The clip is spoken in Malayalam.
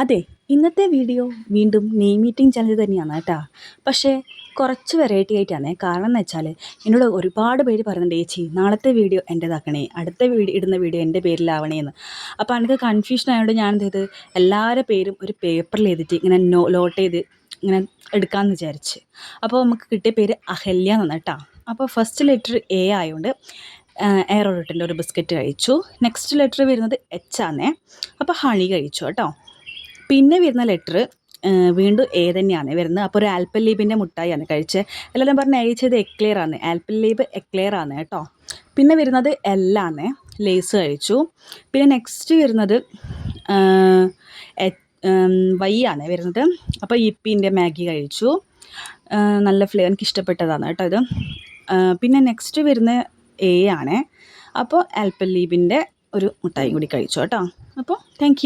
അതെ ഇന്നത്തെ വീഡിയോ വീണ്ടും നെയ് മീറ്റിംഗ് ചലഞ്ച് തന്നെയാണ് കേട്ടോ. പക്ഷേ കുറച്ച് വെറൈറ്റി ആയിട്ടാണ്. കാരണം എന്ന് വെച്ചാൽ എന്നോട് ഒരുപാട് പേര് പറയുന്നുണ്ട് ചേച്ചി നാളത്തെ വീഡിയോ എന്റെതാക്കണേ അടുത്ത വീഡിയോ ഇടുന്ന വീഡിയോ എന്റെ പേരിലാവണേ എന്ന്. അപ്പോൾ എനിക്ക് കൺഫ്യൂഷൻ ആയതുകൊണ്ട് ഞാൻ എന്ത് ചെയ്ത് എല്ലാവരുടെ പേരും ഒരു പേപ്പറിൽ എഴുതിയിട്ട് ഇങ്ങനെ നോ ലോട്ട് ചെയ്ത് ഇങ്ങനെ എടുക്കാമെന്ന് വിചാരിച്ച്. അപ്പോൾ നമുക്ക് കിട്ടിയ പേര് അഹല്യ എന്നാണ് കേട്ടോ. അപ്പോൾ ഫസ്റ്റ് ലെറ്റർ എ ആയതുകൊണ്ട് എയറോട്ടിന്റെ ഒരു ബിസ്ക്കറ്റ് കഴിച്ചു. നെക്സ്റ്റ് ലെറ്റർ വരുന്നത് എച്ച് ആണേ അപ്പോൾ ഹണി കഴിച്ചു കേട്ടോ. പിന്നെ വരുന്ന ലെറ്റർ വീണ്ടും എ തന്നെയാണ് വരുന്നത്. അപ്പോൾ ഒരു ആൽപ്പല്ലീബിന്റെ മുട്ടായിയാണ് കഴിച്ചത് എല്ലാവരും പറഞ്ഞ് അയച്ചത് എക്ലെയർ ആണ്. ആൽപ്പല്ലീബ് എക്ലെയർ ആണ് കേട്ടോ. പിന്നെ വരുന്നത് എല്ലാന്ന് ലേസ് കഴിച്ചു. പിന്നെ നെക്സ്റ്റ് വരുന്നത് വൈ ആണ് വരുന്നത്. അപ്പോൾ ഇപ്പിന്റെ മാഗി കഴിച്ചു. നല്ല ഫ്ലേവർ എനിക്ക് ഇഷ്ടപ്പെട്ടതാണ് കേട്ടോ ഇത്. പിന്നെ നെക്സ്റ്റ് വരുന്ന എ ആണ്. അപ്പോൾ ആൽപ്പല്ലീബിന്റെ ഒരു മുട്ടായി കൂടി കഴിച്ചു കേട്ടോ. അപ്പോൾ താങ്ക്